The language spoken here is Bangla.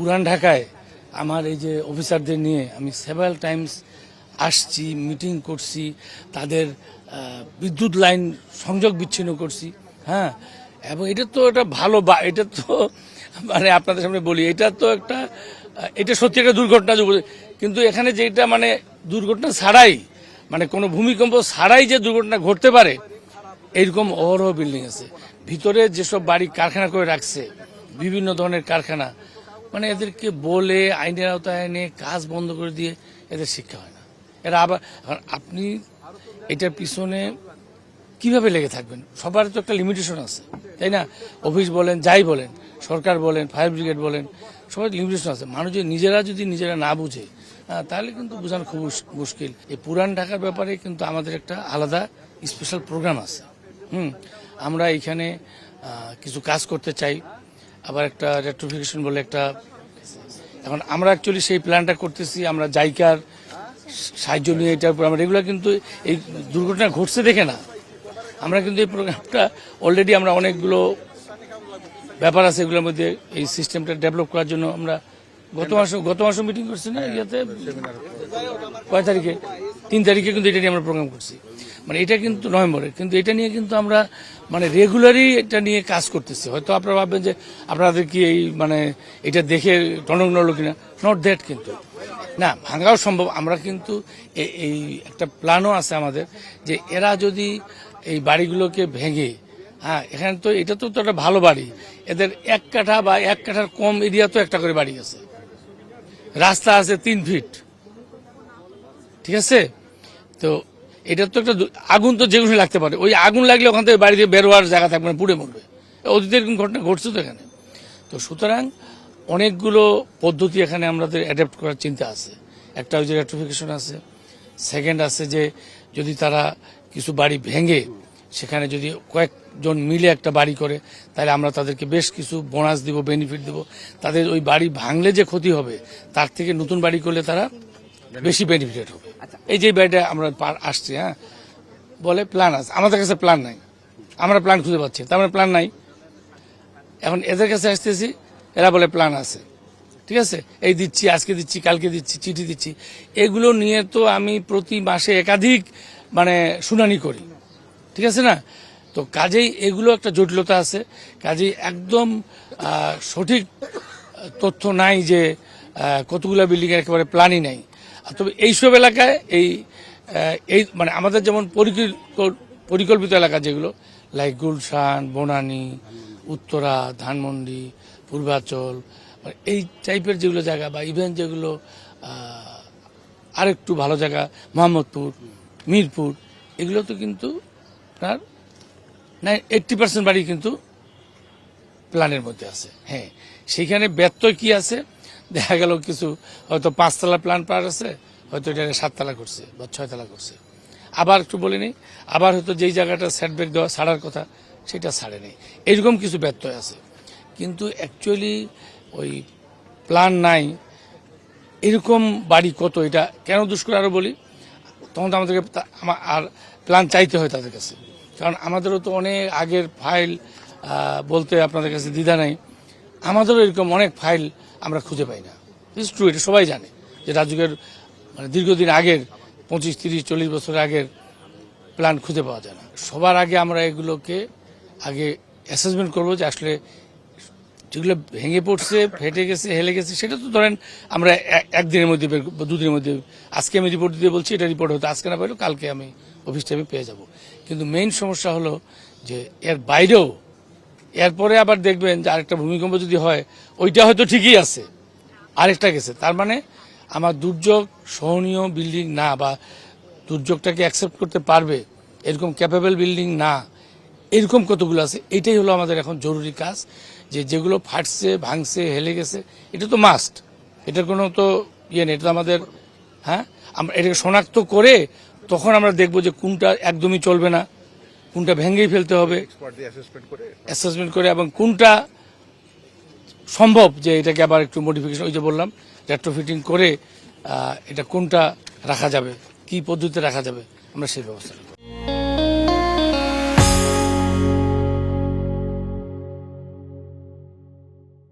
পুরান ঢাকায় আমার এই যে অফিসারদের নিয়ে আমি সেভারাল টাইমস আসছি মিটিং করছি, তাদের বিদ্যুৎ লাইন সংযোগ বিচ্ছিন্ন করছি হ্যাঁ? এবং এটা তো একটা ভালো বা- এটা তো মানে আপনাদের সামনে বলি, এটা তো একটা এটা সত্যি একটা দুর্ঘটনা কিন্তু এখানে যেটা মানে দুর্ঘটনা ছাড়াই মানে কোনো ভূমিকম্প ছাড়াই যে দুর্ঘটনা ঘটতে পারে এইরকম অহরহ বিল্ডিং আছে। ভিতরে যেসব বাড়ি কারখানা করে রাখছে, বিভিন্ন ধরনের কারখানা মানে এদেরকে বলে আইনের আওতায় এনে কাজ বন্ধ করে দিয়ে এদের শিক্ষা হয় না। এরা আবার আপনি এটার পিছনে কীভাবে লেগে থাকবেন? সবার তো একটা লিমিটেশন আছে, তাই না? অফিস বলেন, যাই বলেন, সরকার বলেন ফায়ার ব্রিগেড বলেন, সবার লিমিটেশন আছে। মানুষ নিজেরা যদি নিজেরা না বুঝে তাহলে কিন্তু বোঝানো খুব মুশকিল। এই পুরান ঢাকার ব্যাপারে কিন্তু আমাদের একটা আলাদা স্পেশাল প্রোগ্রাম আছে। হুম, আমরা এখানে কিছু কাজ করতে চাই। আবার একটা রেট্রোফিকেশন বলে একটা, এখন আমরা অ্যাকচুয়ালি সেই প্ল্যানটা করতেছি, আমরা জাইকার সাহায্য নিয়ে এটার উপর আমরা এগুলো কিন্তু এই দুর্ঘটনা ঘটছে দেখে না। আমরা কিন্তু এই প্রোগ্রামটা অলরেডি আমরা অনেকগুলো ব্যাপার আছে এগুলোর মধ্যে এই সিস্টেমটা ডেভেলপ করার জন্য আমরা গত মাসে গত মাসে মিটিং করছি না, ইয়াতে? কয় তারিখে? তিন তারিখে কিন্তু এটা নিয়ে আমরা প্রোগ্রাম করছি। মানে এটা কিন্তু নভেম্বরে, কিন্তু এটা নিয়ে কিন্তু আমরা মানে রেগুলারই এটা নিয়ে কাজ করতেছি। হয়তো আপনারা ভাববেন যে, আপনাদের কি এই মানে এটা দেখে টনক নড়লো কিনা? নট দ্যাট কিন্তু। না, ভাঙাও সম্ভব। আমরা কিন্তু এই একটা প্ল্যানও আছে আমাদের যে এরা যদি এই বাড়িগুলোকে ভেঙে হ্যাঁ এখানে তো এটা তো তো একটা ভালো বাড়ি। এদের এক কাঠা বা এক কাঠার কম এরিয়া তো একটা করে বাড়ি আছে। রাস্তা আছে তিন ফিট ঠিক আছে? তো এটা তো একটা আগুন তো যেগুলো লাগতে পারে। ওই আগুন লাগলে ওখান থেকে বাড়ি দিয়ে বেরোয়ার জায়গা থাকবে না, পুড়ে মরবে। অতীতে এরকম ঘটনা ঘটছে তো এখানে। তো সুতরাং অনেকগুলো পদ্ধতি এখানে আমাদের অ্যাডাপ্ট করার চিন্তা আছে। একটা ওই যে রেট্রিফিকেশন আছে। সেকেন্ড আছে যে যদি তারা কিছু বাড়ি ভেঙে সেখানে যদি কয়েকজন মিলে একটা বাড়ি করে, তাহলে আমরা তাদেরকে বেশ কিছু বোনাস দিব বেনিফিট দিব। তাদের ওই বাড়ি ভাঙলে যে ক্ষতি হবে, তার থেকে নতুন বাড়ি করলে তারা বেশি বেনিফিটেড হবে। এই যে বাড়িটা আমরা পার- আসছি হ্যাঁ? বলে প্ল্যান আছে। আমাদের কাছে প্ল্যান নাই। আমরা প্ল্যান খুঁজে পাচ্ছি তার মানে প্ল্যান নাই। এখন এদের কাছে আসতেছি এরা বলে প্ল্যান আছে। ঠিক আছে? এই দিচ্ছি আজকে দিচ্ছি কালকে দিচ্ছি চিঠি দিচ্ছি। এগুলো নিয়ে তো আমি প্রতি মাসে একাধিক মানে শুনানি করি। ঠিক আছে না? তো কাজেই এগুলো একটা জটিলতা আছে। কাজেই একদম সঠিক তথ্য নাই যে কতগুলো বিল্ডিং একেবারে প্ল্যানই নাই। তবে এইসব এলাকায় এই এই মানে আমাদের যেমন পরিকল্পিত এলাকা যেগুলো লাইক গুলশান, বনানী, উত্তরা, ধানমন্ডি, পূর্বাচল মানে এই টাইপের যেগুলো জায়গা বা ইভেন যেগুলো আরেকটু ভালো জায়গা, মোহাম্মদপুর, মিরপুর এগুলো তো কিন্তু আপনার এইটটি পার্সেন্ট বাড়ি কিন্তু প্ল্যানের মধ্যে আছে। হ্যাঁ সেখানে ব্যত্যয় কি আছে? দেখা গেল কিছু, হয়তো পাঁচতলা প্ল্যান পার আছে, হয়তো এটা সাততলা করছে বা ছয়তলা করছে। আবার একটু বলে নেই, আবার হয়তো যেই জায়গাটা সেটব্যাক দেওয়া, ছাড়ার কথা, সেটা ছাড়ে নেই। এরকম কিছু ব্যত্যয় আছে। কিন্তু অ্যাকচুয়ালি ওই প্ল্যান নাই, এরকম বাড়ি কত এটা কেন দুষ্কর আরও বলি? তখন তো আমাদেরকে আর প্ল্যান চাইতে হয় তাদের কাছে। কারণ আমাদেরও তো অনেক আগের ফাইল বলতে আপনাদের কাছে দ্বিধা নাই। আমাদেরও এরকম অনেক ফাইল আমরা খুঁজে পাই না। ইস ট্রু এটা সবাই জানে যে রাজুকের মানে দীর্ঘদিন আগের, পঁচিশ, তিরিশ, চল্লিশ বছর আগের প্ল্যান খুঁজে পাওয়া যায় না। সবার আগে আমরা এগুলোকে আগে অ্যাসেসমেন্ট করব যে আসলে যেগুলো ভেঙে পড়ছে, ফেটে গেছে, হেলে গেছে, সেটা তো ধরেন আমরা একদিনের মধ্যে দুদিনের মধ্যে, আজকে আমি রিপোর্ট দিতে বলছি, এটা রিপোর্ট হতো আজকে না পাইলেও কালকে আমি অফিস টাইমে পেয়ে যাব। কিন্তু মেইন সমস্যা হলো যে এর বাইরেও এরপরে আবার দেখবেন যে আরেকটা ভূমিকম্প যদি হয়, ওইটা হয়তো ঠিকই আছে। আরেকটা গেছে। তার মানে আমার দুর্যোগ সহনীয় বিল্ডিং না বা দুর্যোগটাকে অ্যাকসেপ্ট করতে পারবে এরকম ক্যাপেবল বিল্ডিং না, এরকম কতগুলো আছে, এটাই হলো আমাদের এখন জরুরি কাজ যে যেগুলো ফাটছে, ভাঙছে, হেলে গেছে, এটা তো মাস্ট এটার কোনো তো ইয়ে নেই, এটা তো আমাদের হ্যাঁ? আমরা এটাকে শনাক্ত করে তখন আমরা দেখব যে কোনটা একদমই চলবে না। কোনটা ভেঙেই ফেলতে হবে অ্যাসেসমেন্ট করে এবং কোনটা সম্ভব যে এটাকে আবার একটু মডিফিকেশন ওই যে বললাম রেট্রোফিটিং করে এটা কোনটা রাখা যাবে কি পদ্ধতিতে রাখা যাবে আমরা সেই ব্যবস্থা।